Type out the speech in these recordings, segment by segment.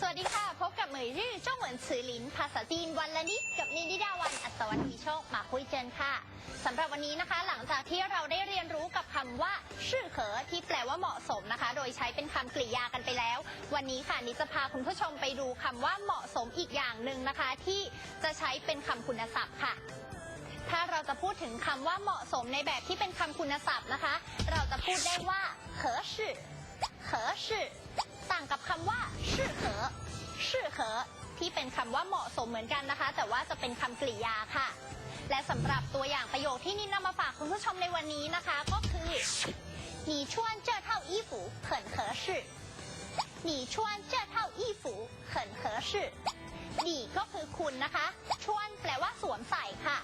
สวัสดีค่ะ พบกับเหมยรื่อเจ้าเหมือนสือหลิน ภาษาจีนวันละนิดกับนินิดาวันอัศวัตมีโชคมาคุยเจนค่ะสำหรับวันนี้นะคะ หลังจากที่เราได้เรียนรู้กับคำว่า ชื่อเขอที่แปลว่าเหมาะสมนะคะ โดยใช้เป็นคำกริยากันไปแล้ว วันนี้ค่ะนิจะพาคุณผู้ชมไปดูคำว่าเหมาะสมอีกอย่างหนึ่งนะคะ ที่จะใช้เป็นคำคุณศัพท์ค่ะถ้าเราจะพูดถึงคำว่าเหมาะสมในแบบที่เป็นคำคุณศัพท์นะคะ เราจะพูดได้ว่าเขอชื่อเขอชื่อต่างกับคำว่าชื่อเขอชื่อเขอที่เป็นคำว่าเหมาะสมเหมือนกันนะคะ แต่ว่าจะเป็นคำกริยาค่ะ และสำหรับตัวอย่างประโยคที่นินนำมาฝากคุณผู้ชมในวันนี้นะคะ ก็คือ你穿这套衣服很合适你穿这套衣服很合适你ก็คือคุณนะคะชวนแปลว่าสวมใส่ค่ะ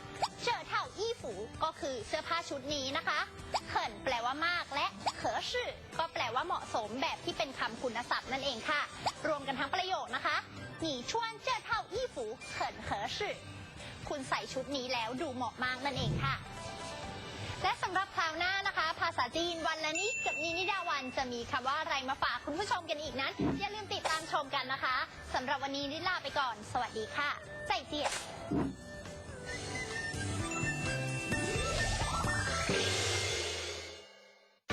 เจอเท่าอี้ฝูก็คือเสื้อผ้าชุดนี้นะคะเขิ ว่าเหมาะสมแบบที่เป็นคำคุณศัพท์นั่นเองค่ะ รวมกันทั้งประโยคนะคะ你穿这套衣服很合适คุณใส่ชุดนี้แล้วดูเหมาะมากนั่นเองค่ะ และสำหรับคราวหน้านะคะ ภาษาจีนวันละนิดกับนินิดาวันจะมีคำว่าอะไรมาฝากคุณผู้ชมกันอีกนั้น อย่าลืมติดตามชมกันนะคะสำหรับวันนี้นิลาไปก่อน สวัสดีค่ะใจเจียน